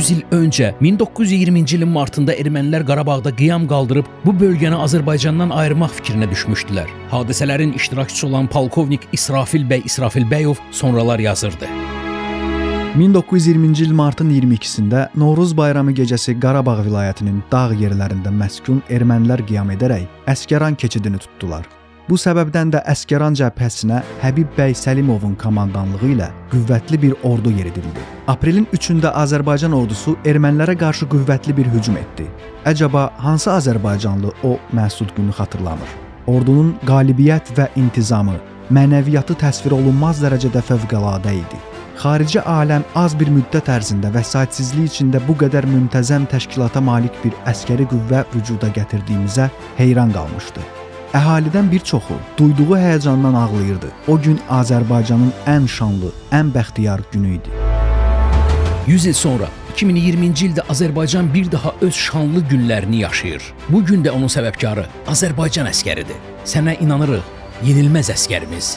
100 il öncə 1920-ci ilin martında ermənilər Qarabağda qiyam qaldırıb bu bölgəni Azərbaycandan ayırmaq fikrinə düşmüşdülər. Hadisələrin iştirakçısı olan polkovnik İsrafil bəy İsrafilbəyov sonralar yazırdı. 1920-ci il martın 22-sində Novruz bayramı gecəsi Qarabağ vilayətinin dağ yerlərində məskun ermənilər qiyam edərək Əskəran keçidini tutdular. Bu səbəbdən də Əskəran cəbhəsinə Həbib bəy Səlimovun komandanlığı ilə qüvvətli bir ordu yeridildi. Aprelin 3-də Azərbaycan ordusu ermənilərə qarşı qüvvətli bir hücum etdi. Əcəba hansı Azərbaycanlı o məsud günü xatırlamır? Ordunun qalibiyyət və intizamı, mənəviyyatı təsvir olunmaz dərəcədə fövqəladə idi. Xarici aləm az bir müddət ərzində vəsaitsizlik içində bu qədər müntəzəm təşkilata malik bir əskəri qüvvə vücuda gətirdiyimizə heyran qalmışdı. Əhalidən bir çoxu duyduğu həyəcandan ağlayırdı. O gün Azərbaycanın ən şanlı, ən bəxtiyar günü idi. 100 il sonra 2020-ci ildə Azərbaycan bir daha öz şanlı günlərini yaşayır. Bu gün də onun səbəbkarı Azərbaycan əskəridir. Sənə inanırıq, yenilməz əskərimiz.